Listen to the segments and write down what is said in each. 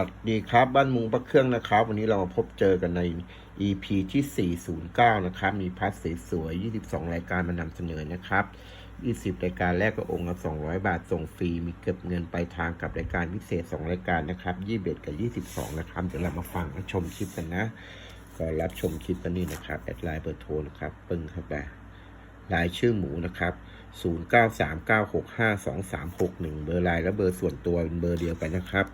สวัสดีครับบ้านมุงพระเครื่องนะครับ วันนี้เรามาพบเจอกันใน EP ที่ 409 นะครับ มีพัสสวยๆ22 รายการมานำเสนอนะครับ 20 รายการแรกก็องค์ละ200 บาทส่งฟรี มีเก็บเงินไปลายทางกับรายการพิเศษ 2 รายการนะครับ21กับ 22 นะครับ เดี๋ยวเรามาฟังและชมคลิปกันนะ ก็รับชมคลิปกันนี่นะครับ แอดไลน์เบอร์โทรนะครับ ปึ้งเข้าไป รายชื่อหมูนะครับ 0939652361 เบอร์ลน์และเบอร์ส่วนตัวเป็นเบอร์เดียวกันนะครับ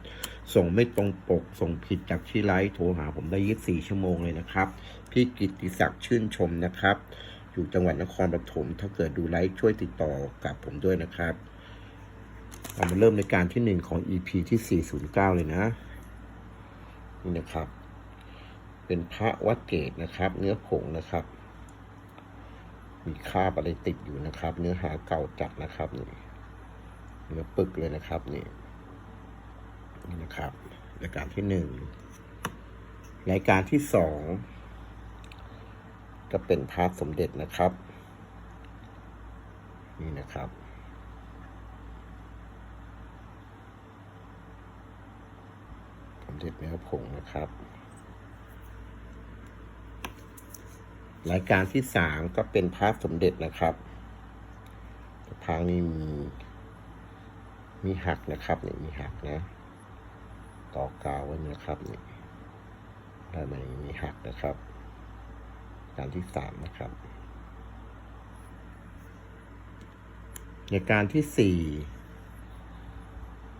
ส่งไม่ตรงปก ส่งผิดจากที่ไลฟ์โทรหาผมได้24ชั่วโมงเลยนะครับ พี่กิติศักดิ์ชื่นชมนะครับ อยู่จังหวัดนครปฐม ถ้าเกิดดูไลฟ์ช่วยติดต่อกับผมด้วยนะครับเรามาเริ่มในการที่หนึ่งของ EP ที่ 409 เลยนะ นี่นะครับ เป็นพระวัดเกตนะครับ เนื้อผงนะครับ มีคราบอะไรติดอยู่นะครับ เนื้อหาเก่าจัดนะครับนี่เนื้อปึกเลยนะครับนี่นี่นะครับ รายการที่หนึ่งรายการที่สองก็เป็นพาร์ทสมเด็จนะครับ นี่นะครับสมเด็จเนื้อผงนะครับ รายการที่สามก็เป็นพระสมเด็จนะครับทางนี้มีมีหักนะครับนี่มีหักนะ ต่อกาวไว้นะครับนี่ด้านในมีหักนะครับ การที่สามนะครับ ในการที่สี่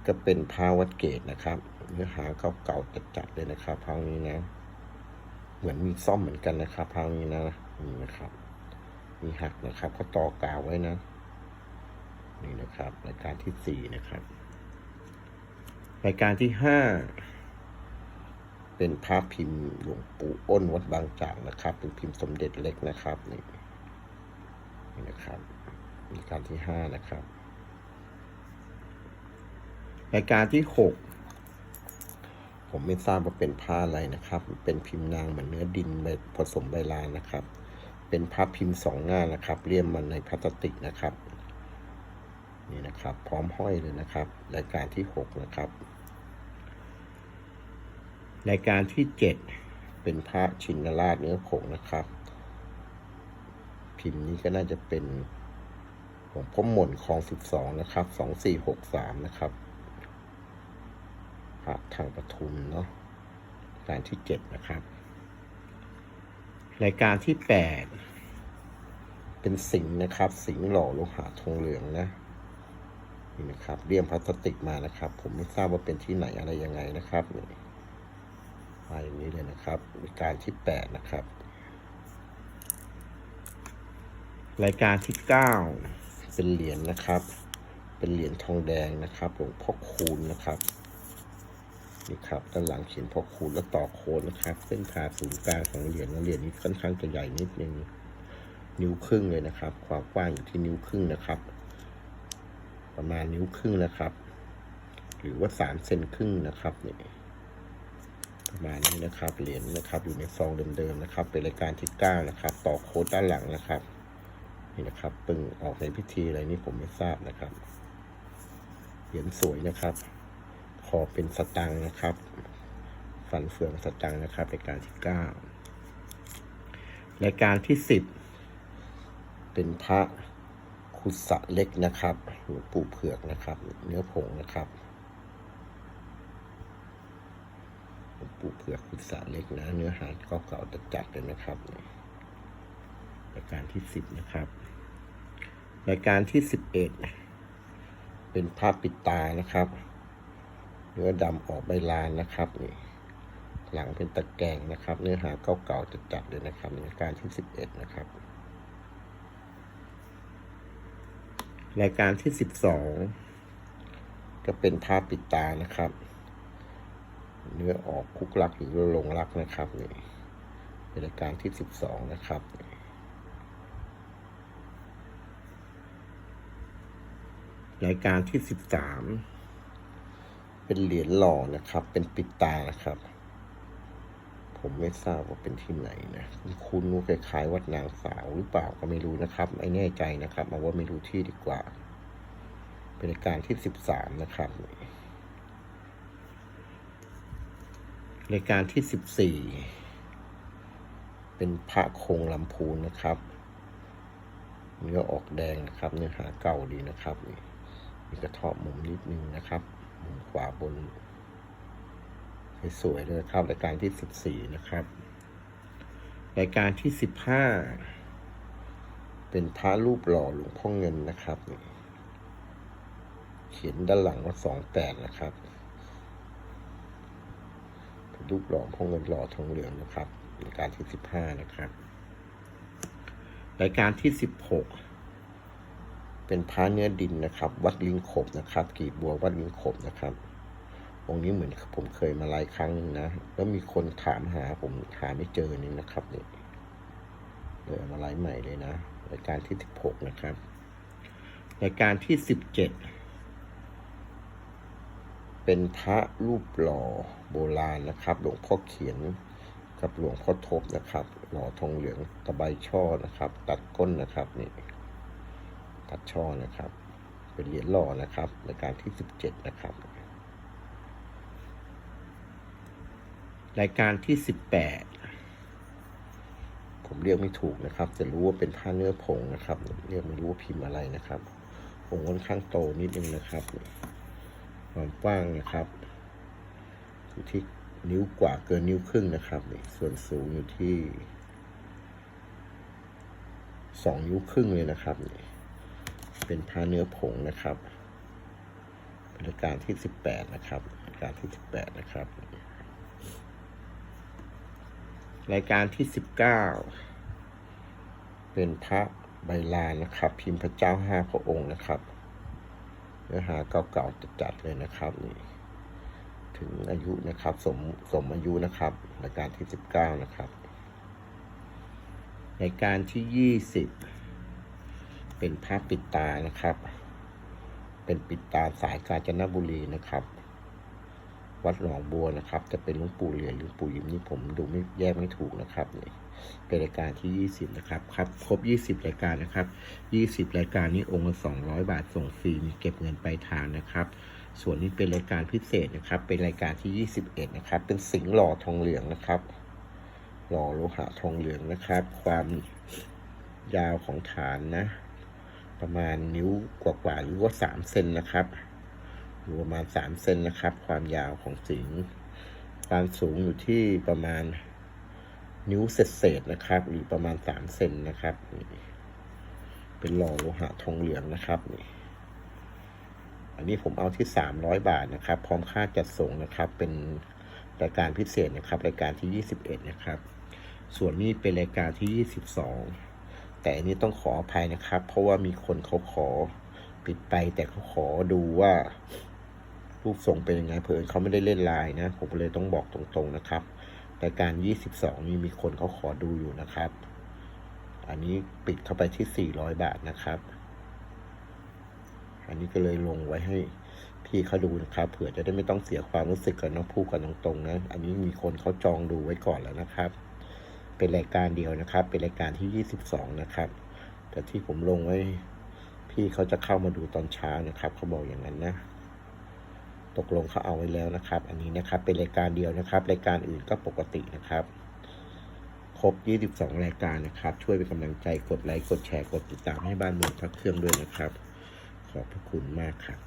ก็เป็นพาวัดเกตนะครับ เนื้อหาเก่าๆจัดๆเลยนะครับพาวนี้นะ เหมือนมีซ่อมเหมือนกันนะครับพาวนี้นะนี่นะครับ มีหักนะครับ ก็ต่อกาวไว้นะ นี่นะครับ รายการที่สี่นะครับ รายการที่ห้าเป็นภาพพิมพ์หลวงปู่อ้นวัดบางจากนะครับ เป็นพิมพ์สมเด็จเล็กนะครับนี่นี่นะครับรายการที่ห้านะครับ รายการที่หก ผมไม่ทราบว่าเป็นผ้าอะไรนะครับ เป็นพิมพ์นางเหมือนเนื้อดินผสมใบลานนะครับ เป็นผ้าพิมพ์สองหน้านะครับเลี่ยมมันในพลาสติกนะครับ นี่นะครับ พร้อมห้อยเลยนะครับรายการที่หกนะครับรายการที่เจ็ดเป็นพระชินราชเนื้อผงนะครับ พิมพ์นี้ก็น่าจะเป็นของพ่อหม่นคลองสิบสองนะครับสองสี่หกสามนะครับ พระทางปทุมเนาะรายการที่เจ็ดนะครับ รายการที่แปดเป็นสิงนะครับ สิงหล่อโลหะทองเหลืองนะนี่นะครับเรียมพลาสติกมานะครับ ผมไม่ทราบว่าเป็นที่ไหนอะไรยังไงนะครับมาอย่างนี้เลยนะครับรายการที่แปดนะครับ รายการที่เก้าเป็นเหรียญนะครับ เป็นเหรียญทองแดงนะครับหลวงพ่อคูณนะครับ นี่ครับด้านหลังเขียนพอคูณแล้วต่อโคนนะครับ เส้นผ่าศูนย์กลางของเหรียญเหรียญนี้ค่อนข้างจะใหญ่นิดนึงนิ้วครึ่งเลยนะครับ ความกว้างอยู่ที่นิ้วครึ่งนะครับ ประมาณนิ้วครึ่งนะครับ หรือว่าสามเซนครึ่งนะครับนี่ประมาณนี้นะครับ เหรียญนะครับ อยู่ในซองเดิมๆนะครับ เป็นรายการที่เก้านะครับ ต่อโค้ดด้านหลังนะครับ นี่นะครับปึงออกในพิธีอะไรนี่ผมไม่ทราบนะครับ เหรียญสวยนะครับ ขอเป็นสตังค์นะครับ ฝันเฟืองสตังค์นะครับรายการที่เก้ารายการที่สิบเป็นพระคุสะเล็กนะครับหลวงปู่เผือกนะครับ เนื้อผงนะครับหลวงปู่เผือกคุสะเล็กนะ เนื้อหาก็เก่าๆจัดๆเลยนะครับรายการที่สิบนะครับ รายการที่สิบเอ็ดเป็นพระปิดตานะครับ เนื้อดำออกใบลานนะครับนี่หลังเป็นตะแกรงนะครับ เนื้อหาเก่าๆจัดๆเลยนะครับในการที่สิบเอ็ดนะครับ รายการที่สิบสองก็เป็นภาพปิดตานะครับ เนื้อออกคุกลักหรือลงลักนะครับนี่เป็นรายการที่สิบสองนะครับรายการที่สิบสาม เป็นเหรียญหล่อนะครับ เป็นปิดตานะครับ ผมไม่ทราบว่าเป็นที่ไหนนะ คุณนู้คล้ายๆวัดนางสาวหรือเปล่าก็ไม่รู้นะครับไม่แน่ใจนะครับเอาว่าไม่รู้ที่ดีกว่า เป็นรายการที่สิบสามนะครับรายการที่สิบสี่เป็นพระคงลำพูนนะครับเนื้อออกแดงนะครับ เนื้อหาเก่าดีนะครับ มีกระเทาะมุมนิดนึงนะครับ ขวาบนสวยเลยนะครับรายการที่สิบสี่นะครับ รายการที่สิบห้าเป็นพระรูปหล่อหลวงพ่อเงินนะครับ เขียนด้านหลังว่าสองแปดนะครับรูปหล่อพ่อเงินหล่อทองเหลืองนะครับรายการที่สิบห้านะครับ รายการที่สิบหก เป็นพระเนื้อดินนะครับ วัดลิงขบนะครับ กีบบัววัดลิงขบนะครับ องค์นี้เหมือนผมเคยมาหลายครั้งหนึงนะ แล้วมีคนถามหาผมหาไม่เจอนี่นะครับนี่เลยเอามาไลฟ์ใหม่เลยนะรายการที่สิบหกนะครับรายการที่สิบเจ็ดเป็นพระรูปหล่อโบราณนะครับ หลวงพ่อเขียนกับหลวงพ่อทบนะครับ หล่อทองเหลืองตะไบช่อนะครับ ตัดก้นนะครับนี่ ตัดช่อนะครับ เป็นเหรียญหล่อนะครับรายการที่สิบเจ็ดนะครับ รายการที่สิบแปดผมเรียกไม่ถูกนะครับแต่รู้ว่าเป็นผ้าเนื้อผงนะครับ เรียกไม่รู้ว่าพิมพ์อะไรนะครับผงค่อนข้างโตนิดนึงนะครับ ความกว้างนะครับอยู่ที่นิ้วกว่าเกินนิ้วครึ่งนะครับ ส่วนสูงอยู่ที่สองนิ้วครึ่งเลยนะครับนี่ เป็นผ้าเนื้อผงนะครับเป็นรายการที่สิบแปดนะครับรายการที่สิบแปดนะครับ รายการที่สิบเก้าเป็นพระใบลานนะครับ พิมพ์พระเจ้าห้าพระองค์นะครับเนื้อหาเก่าๆจัดๆเลยนะครับนี่ถึงอายุนะครับ สมสมอายุนะครับรายการที่สิบเก้านะครับรายการที่ยี่สิบ เป็นพระปิดตานะครับ เป็นปิดตาสายกาญจนบุรีนะครับ วัดหนองบัวนะครับ จะเป็นหลวงปู่เหรียญหรือปู่ยิมนี่ผมดูไม่แยกไม่ถูกนะครับนี่เป็นรายการที่ 20 นะครับ ครับ ครบ 20 รายการนะครับ 20 รายการนี้องค์ละ200 บาทส่งฟรีมีเก็บเงินปลายทางนะครับ ส่วนนี้เป็นรายการพิเศษนะครับ เป็นรายการที่ 21 นะครับ เป็นสิงห์หล่อทองเหลืองนะครับ หล่อโลหะทองเหลืองนะครับ ความยาวของฐานนะ ประมาณนิ้วกว่าๆหรือว่า3เซนนะครับอยู่ประมาณ3เซนนะครับ ความยาวของสิงความสูงอยู่ที่ประมาณนิ้วเศษๆนะครับ หรือประมาณ3เซนนะครับนี่เป็นหล่อโลหะทองเหลืองนะครับนี่อันนี้ผมเอาที่300บาทนะครับ พร้อมค่าจัดส่งนะครับ เป็นรายการพิเศษนะครับ รายการที่21นะครับ ส่วนนี้เป็นรายการที่22แต่อั นนี้ต้องขออภัยนะครับ เพราะว่ามีคนเขาขอปิดไป แต่เขาขอดูว่ารูปทรงเป็นยังไงเพื่อนเขาไม่ได้เล่นไลน์นะ ผมเลยต้องบอกตรงๆนะครับรายการ 22 นี่มีคนเขาขอดูอยู่นะครับ อันนี้ปิดเข้าไปที่ 400 บาทนะครับ อันนี้ก็เลยลงไว้ให้พี่เขาดูนะครับเผื่อจะได้ไม่ต้องเสียความรู้สึกกับน้องพูดกันตรงๆนะ อันนี้มีคนเขาจองดูไว้ก่อนแล้วนะครับ เป็นรายการเดียวนะครับ เป็นรายการที่ 22 นะครับ แต่ที่ผมลงไว้พี่เขาจะเข้ามาดูตอนเช้านะครับ เขาบอกอย่างนั้นนะ ตกลงเขาเอาไว้แล้วนะครับ อันนี้นะครับเป็นรายการเดียวนะครับ รายการอื่นก็ปกตินะครับ ครบ 22 รายการนะครับ ช่วยเป็นกำลังใจกดไลค์กดแชร์กดติดตามให้บ้านเมืองพักเครื่องด้วยนะครับ ขอบพระคุณมากครับ